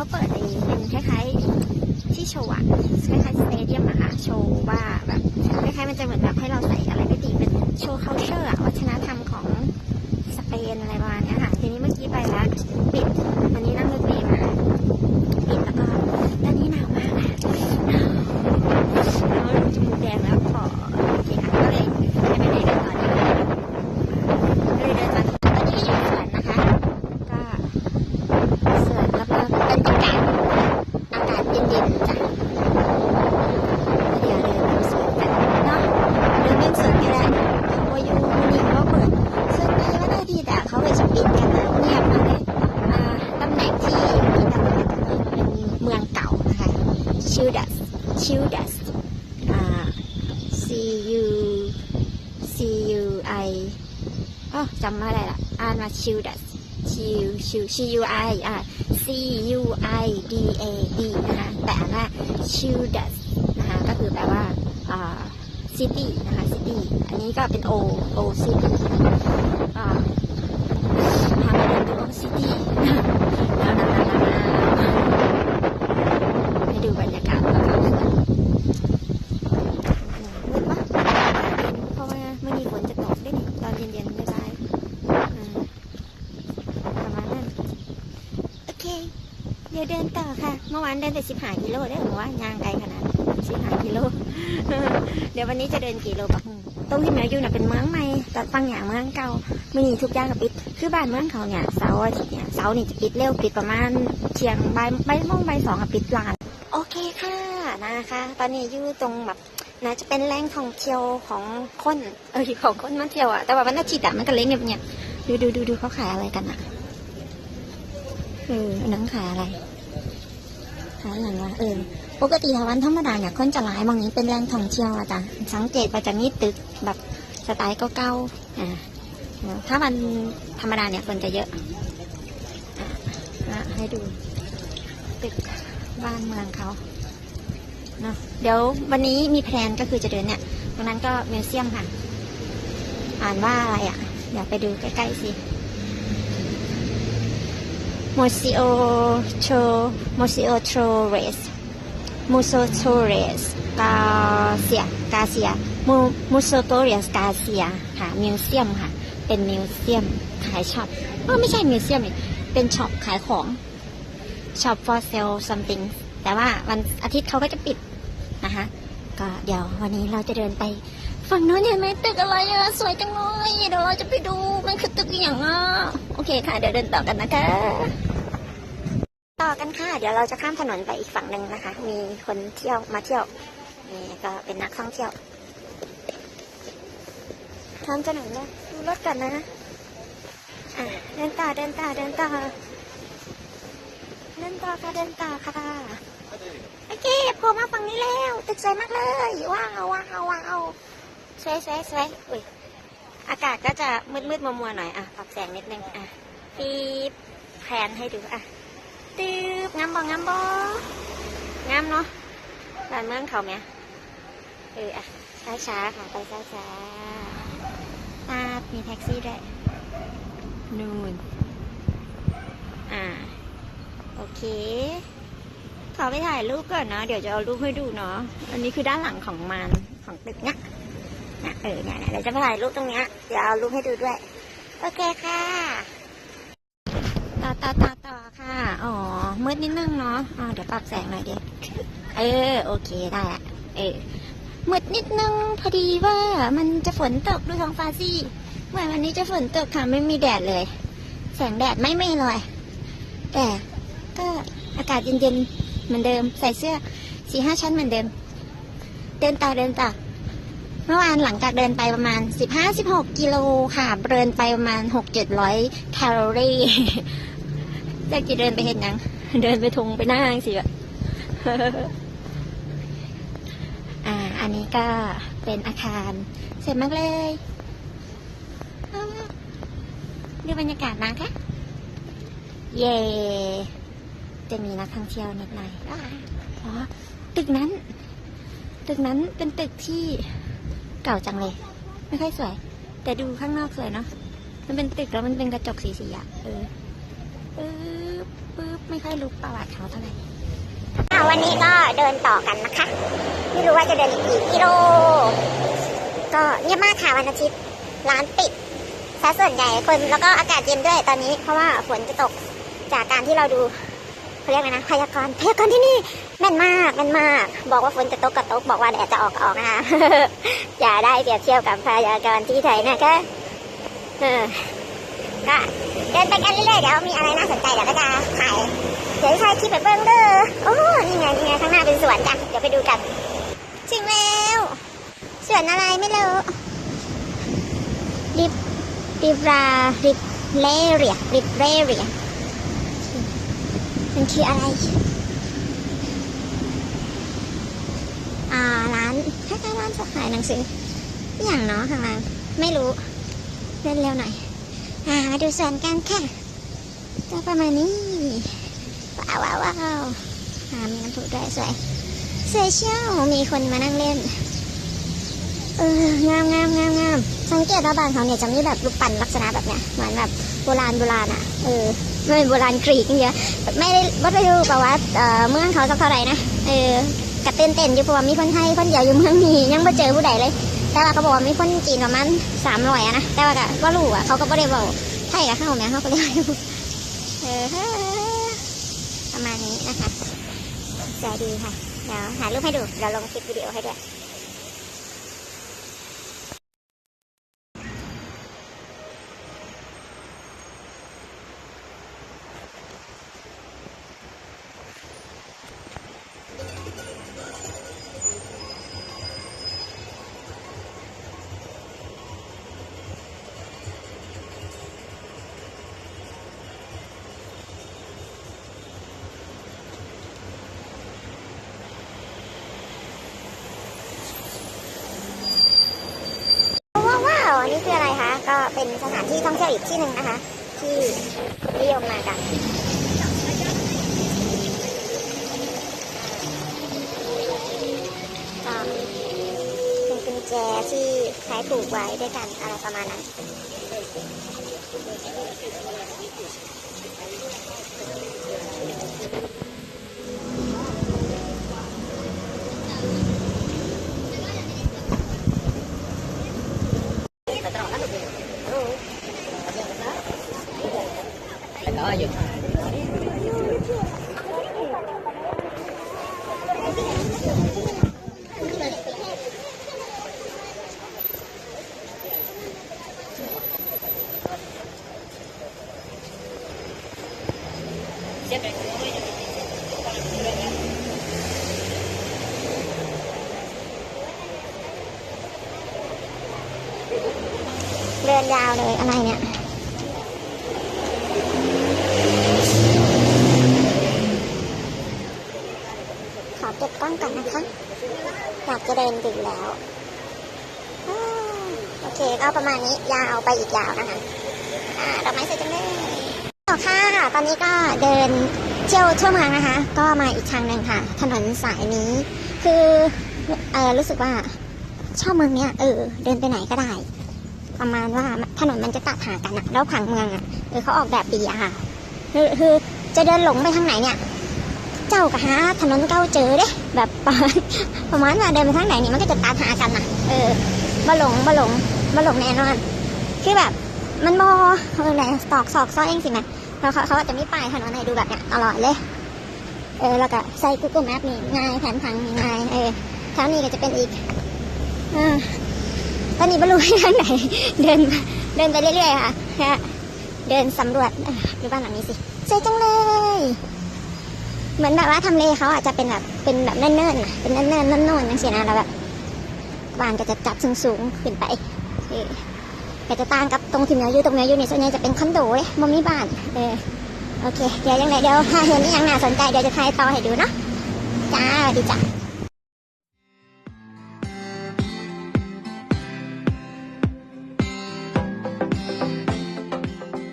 เขาเปิดเองเป็นคล้ายๆที่โชว์อะคล้ายๆสเตเดียมอะค่ะโชว์ว่าแบบคล้ายๆมันจะเหมือนแบบให้เราใส่อะไรไม่ดีเป็นโชว์ culture อะวัฒนธรรมของสเปนอะไรประมาณนี้ค่ะทีนี้เมื่อกี้ไปแล้วปิดวันนี้นั่งรถเมล์มาปิดแล้วก็ตอนนี้หนาวมากอะหนาวแล้วจมูกแดงแล้วขอโอเคค่ะก็เลยไม่ไปไหนกันตอนนี้ก็เลยเดินมาตอนนี้ก็อยู่สวนนะคะ ก็สวนรอบๆบรรยากาศอากาศเย็นๆจ้ะเดี๋ยวเดินดูสวนกันเนาะเดินเล่นสวนก็ได้ เขาก็อยู่นี่เขาเปิดซึ่งในวันอาทิตย์อะเขาก็จะปิดกันนะเงียบมากเลยอ่าตำแหน่งที่มีตำแหน่งเป็นเมืองเก่านะคะชิลดัสชิลดัสอ่า C U C U I อ๋อจำไม่ได้ละอ่านมาชิลดัสชิวชิว C U I อ่า C U I D A D นะคะแต่อ่านว่าชิวดัสนะคะก็คือแปลว่าอ่า city นะคะ city อันนี้ก็เป็น O O city ก็พาไปเดินดู O city หนาวหนาวหนาวนาวให้ดูบรรยากาศแล้วก็มืดปะเพราะว่าเมื่อนี้ฝนจะตกได้วยนี่ตอนเย็นๆไม่ได้อ่าประมาณนั้นโอเค เดี๋ยวเดินต่อค่ะ เมื่อวานเดินแต่สิบหากิโลได้หรือว่ายางไกลขนาด เดี๋ยววันนี้จะเดินกี่โลปะตรงที่แมวอยู่น่ะเป็นเมืองใหม่แต่ฟังอย่างเมืองเก่าไม่มีทุกอย่างกับปิด คือบ้านเมืองเขาเนี่ยเสาร์อาทิตย์เนี่ยเสาร์นี่จะปิดเร็วปิดประมาณเที่ยงบ่ายบ่ายโมงบ่ายสองอะปิดร้าน โอเคค่ะนะคะ ตอนนี้อยู่ตรงแบบน่าจะเป็นแหล่งท่องเที่ยวของคนเออของคนมาเที่ยวอะแต่ว่าวันอาทิตย์อะมันก็เล้งเงียบๆดูดูดูดูเขาขายอะไรกันอะเอออันนั้นขายอะไรขายอย่างวะเออ ปกติถ้าวันธรรมดาเนี่ยคนจะหลายบางนี้เป็นแหล่งท่องเที่ยวอะจ้ะสังเกตว่าจะมีตึกแบบสไตล์เก่าๆอ่าถ้าวันธรรมดาเนี่ยคนจะเยอะอะให้ดูตึกบ้านเมืองเขาเนาะเดี๋ยววันนี้มีแพลนก็คือจะเดินเนี่ยตรงนั้นก็มิวเซียมค่ะ อ่านว่าอะไรอะ่ะ เดี๋ยวไปดูใกล้ๆสิโมซิโอโชโมซิโอโทรเรส Museo Tro Museo Torres Museo Torres กาเซียกาเซียมู Museo Torres กาเซียค่ะมิวเซียมค่ะ เป็นมิวเซียมขายช็อปเออไม่ใช่มิวเซียมเป็นช็อปขายของช็อป for sale something แต่ว่าวันอาทิตย์เขาก็จะปิดนะคะก็เดี๋ยววันนี้เราจะเดินไปฝั่งโน้นเห็นไหมตึกอะไรอะสวยจังเลยเดี๋ยวเราจะไปดูมันคือตึกอย่างอะโอเคค่ะ เดี๋ยวเดินต่อกันนะคะ ต่อกันค่ะ เดี๋ยวเราจะข้ามถนนไปอีกฝั่งหนึ่งนะคะ มีคนเที่ยวมาเที่ยว นี่ก็เป็นนักท่องเที่ยวข้ามถนนเลยดูรถกันนะอะเดินต่อเดินต่อเดินต่อเดินต่อค่ะเดินต่อค่ะโอเคโผล่มาฝั่งนี้แล้วตึกสวยมากเลยว้าวว้าวว้าวสวยสวยสวยอุ้ยอากาศก็จะมืดมืดมัวมัวหน่อยอะปรับแสงนิดนึงอะปีบแผนให้ดูอะ ตืบงามบ่งามบ่งามเนาะบ้านเมืองเขาไหมเอออะช้าช้าๆค่ะไปช้าช้าๆตาดมีแท็กซี่ด้วยนู่นอ่า โอเค ขอไปถ่ายรูปก่อนเนาะ เดี๋ยวจะเอารูปให้ดูเนาะ อันนี้คือด้านหลังของมันของตึกเนี้ยนะเออเนี่ยๆเดี๋ยวจะไปถ่ายรูปตรงเนี้ย เดี๋ยวเอารูปให้ดูด้วย โอเคค่ะต่อต่อต่อต่อค่ะอ๋อ มืดนิดนึงเนาะอ่าเดี๋ยวปรับแสงหน่อยดิเออ โอเคได้อะเออมืดนิดนึงพอดีว่ามันจะฝนตกดูท้องฟ้าสิเหมื่อวันนี้จะฝนตกค่ะไม่มีแดดเลย แสงแดดไม่ไม่เลย แต่ก็อากาศเย็นๆเหมือนเดิม ใส่เสื้อสี่ห้าชั้นเหมือนเดิม เดินต่อเดินต่อเมื่อวานหลังจากเดินไปประมาณสิบห้าสิบหกกิโลค่ะ เดินไปประมาณหกเจ็ดร้อยแคลอรี่อยากจะเดินไปเห็นยัง เดินไปทงไปหน้าสิอะอ่า อันนี้ก็เป็นอาคาร เสวยมากเลยดูบรรยากาศนะคะเย่จะมีนักท่องเที่ยวนิดหน่อยอ๋อ ตึกนั้น ตึกนั้นเป็นตึกที่เก่าจังเลย ไม่ค่อยสวย แต่ดูข้างนอกสวยเนาะ มันเป็นตึกแล้วมันเป็นกระจกสีสีอะเออ ปึ๊บปึ๊บไม่ค่อยรู้ประวัติเขาเท่าไหร่วันนี้ก็เดินต่อกันนะคะ ไม่รู้ว่าจะเดินอีกกี่กิโล ก็เงียบมากค่ะวันอาทิตย์ร้านปิดซะส่วนใหญ่คนแล้วก็อากาศเย็นด้วยตอนนี้ เพราะว่าฝนจะตกจากการที่เราดูเขาเรียกอะไรนะพยากรณ์พยากรณ์ที่นี่แม่นมากแม่นมาก บอกว่าฝนจะตกก็ตกบอกว่าแดดจะออกออกนะคะอย่าได้เปรียบเทียบกับพยากรณ์ที่ไทยนะคะเออ ก็เดินไปกันเรื่อยๆเดี๋ยวมีอะไรน่าสนใจเดี๋ยวก็จะถ่ายเดี๋ยวถ่ายคลิปไปเบิ้งเด้อโอ้นี่ไงนี่ไงข้างหน้าเป็นสวนจ้ะเดี๋ยวไปดูกันถึงแล้วสวนอะไรไม่รู้ริบริบราริบเลเรียริบเลเรียมันคืออะไรอ่าร้านคล้ายๆร้านขายหนังสืออย่างเนาะข้างล่างไม่รู้เล่นเร็วหน่อย มาดูสวนกันค่ะ ก็ประมาณนี้ ว้าวว้าวว้าวมีน้ำพุด้วยสวยสวยเชียวมีคนมานั่งเล่น เอองามงามงามงามสังเกตว่าบ้านเขาเนี่ยจะมีแบบรูปปั้นลักษณะแบบเนี้ยเหมือนแบบโบราณโบราณอะเออไม่เป็นโบราณกรีกนี่เยอะไม่ได้ไม่ได้ดูประวัติเอ่อเมืองเขาสักเท่าไหร่นะเออกระเต้นเต้นอยู่เพราะว่ามีคนไทยคนเดียวอยู่เมืองนี้ยังไม่เจอผู้ใดเลย แต่ว่าเขาบอกว่ามีคนจีนประมาณสามร้อยนะ แต่ว่าก็ว่ารู้อะเขาก็ไม่ได้บอกไทยกับข้าวแม่เขาก็เลยเออประมาณนี้นะคะใจดีค่ะ เดี๋ยวหารูปให้ดูเดี๋ยวลงคลิปวิดีโอให้ด้วย ก็เป็นสถานที่ท่องเที่ยวอีกที่หนึ่งนะคะ ที่นิยมมากันก็เป็นกุญแจที่ใช้ผูกไว้ด้วยกันอะไรประมาณนั้น เดินยาวเลยอะไรเนี่ยขอเก็บกล้องก่อนนะคะอยากจะเดินดึกแล้วโอเคก็ประมาณนี้ยาวไปอีกยาวนะคะอ่าดอกไม้สวยจังเลยต่อค่ะตอนนี้ก็เดินเที่ยวทั่วเมืองนะคะ ก็มาอีกทางหนึ่งค่ะ ถนนสายนี้ คือเออรู้สึกว่าชอบเมืองเนี้ยเออเดินไปไหนก็ได้ ประมาณว่าถนนมันจะตัดหากันอะแล้วผังเมืองอะเออเขาออกแบบดีอะค่ะคือคือจะเดินหลงไปทางไหนเนี่ย เจ้ากับหาถนนเก้าเจอเด้แบบประมาณประมาณว่าเดินไปทางไหนนี่มันก็จะตัดหากันนะเออบ่หลงบ่หลงบ่หลงแน่นอนคือแบบมันมอเออไหนตอกซอกซ้อยเองสิแม่เขาเขาก็จะไมีป้ายถนนให้ดูแบบเนี้ยตลอดเลย เออแล้วก็ใส่ Google Map นี่ง่ายแผนผังนี่ง่ายเออแถวนี้ก็จะเป็นอีกอ่า ตอนนี้ไม่รู้ไปทางไหน เดินเดินไปเรื่อยๆค่ะเดินสำรวจดูบ้านหลังนี้สิสวยจังเลย เหมือนแบบว่าทำเลเขาอาจจะเป็นแบบเป็นแบบเนิ่นๆน่ะเป็นเนิ่นๆนั่นๆนั่นสินะแล้วแบบบ้านก็จะจัดสูงๆขึ้นไปแต่จะต่างกับตรงที่เมียอยู่ตรงเมียอยู่นี่ส่วนใหญ่จะเป็นคอนโดเลยมันมีบ้านเออโอเค เดี๋ยวยังไงเดี๋ยวถ้าเห็นนี่ยังน่าสนใจเดี๋ยวจะถ่ายต่อให้ดูเนาะจ้าดีจ้า